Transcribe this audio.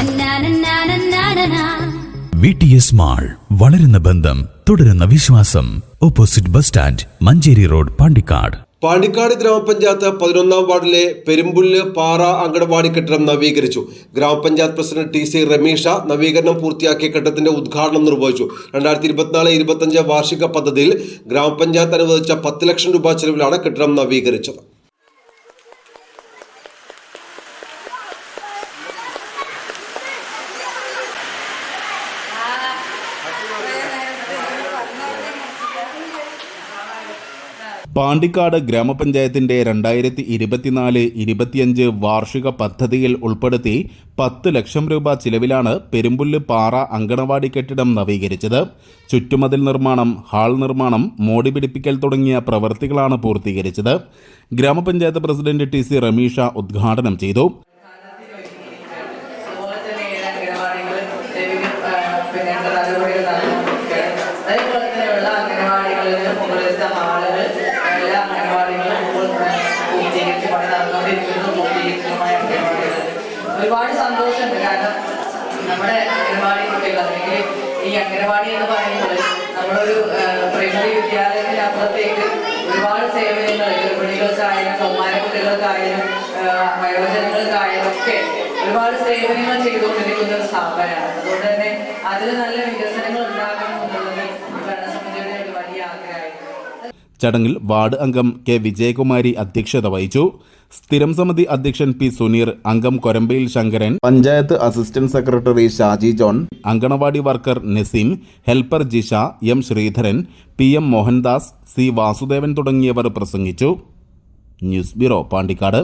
നന്നാനന്നാനന്നാനനാ. V T S mall വളരുന്ന ബന്ധം തുടരുന്ന വിശ്വാസം. Opposite bus stand Manjeri road Pandikkad. Pandikkad ഗ്രാമപഞ്ചായത്ത് പതിനൊന്നാം വാർഡിലെ പെരുമ്പുല്ല് പാറ അങ്കണവാടി കെട്ടിടം നവീകരിച്ചു. ഗ്രാമപഞ്ചായത്ത് പ്രസിഡന്റ് ടി സി രമേഷ നവീകരണം പൂർത്തിയാക്കിയ കെട്ടിടത്തിന്റെ ഉദ്ഘാടനം നിർവഹിച്ചു. രണ്ടായിരത്തി ഇരുപത്തിനാല് ഇരുപത്തഞ്ച് വാർഷിക പദ്ധതിയിൽ ഗ്രാമപഞ്ചായത്ത് അനുവദിച്ച പത്ത് ലക്ഷം രൂപ ചെലവിലാണ് കെട്ടിടം നവീകരിച്ചത്. പാണ്ടിക്കാട് ഗ്രാമപഞ്ചായത്തിന്റെ രണ്ടായിരത്തി ഇരുപത്തിനാല് ഇരുപത്തിയഞ്ച് വാർഷിക പദ്ധതിയിൽ ഉൾപ്പെടുത്തി പത്ത് ലക്ഷം രൂപ ചിലവിലാണ് പെരുമ്പുല്ല് പാറ അങ്കണവാടി കെട്ടിടം നവീകരിച്ചത്. ചുറ്റുമതിൽ നിർമ്മാണം ഹാൾ നിർമ്മാണം മോടി പിടിപ്പിക്കൽ തുടങ്ങിയ പ്രവൃത്തികളാണ് പൂർത്തീകരിച്ചത്. ഗ്രാമപഞ്ചായത്ത് പ്രസിഡന്റ് ടി സി റമീഷ ഉദ്ഘാടനം ചെയ്തു. പിന്നെ നമ്മുടെ അംഗനവാടി കുട്ടികൾ അല്ലെങ്കിൽ ഈ അംഗനവാടി എന്ന് പറയുന്നത് നമ്മളൊരു പ്രൈമറി വിദ്യാലയത്തിന് അപ്പുറത്തേക്ക് ഒരുപാട് സേവനങ്ങൾ ഗർഭിണികൾക്കായാലും കൗമാര കുട്ടികൾക്കായാലും വയോജനങ്ങൾക്കായാലും ഒക്കെ ഒരുപാട് സേവനങ്ങൾ ചെയ്തുകൊണ്ടിരിക്കുന്ന ഒരു സ്ഥാപനമാണ്. അതുകൊണ്ട് തന്നെ അതിൽ നല്ല വികസനങ്ങൾ ഉണ്ടാകണം എന്നുള്ളത് ഭരണസമിതിയുടെ ഒരു വലിയ ആഗ്രഹമായിരുന്നു ചടങ്ങിൽ വാർഡ് അംഗം കെ വിജയകുമാരി അധ്യക്ഷത വഹിച്ചു. സ്ഥിരം സമിതി അധ്യക്ഷൻ പി സുനീർ അംഗം Korambayil Sankaran panchayat assistant secretary Shaji John anganwadi worker Naseem helper Jisha M Sreedharan P M Mohandas C Vasudevan തുടങ്ങിയവർ പ്രസംഗിച്ചു. News bureau Pandikkad.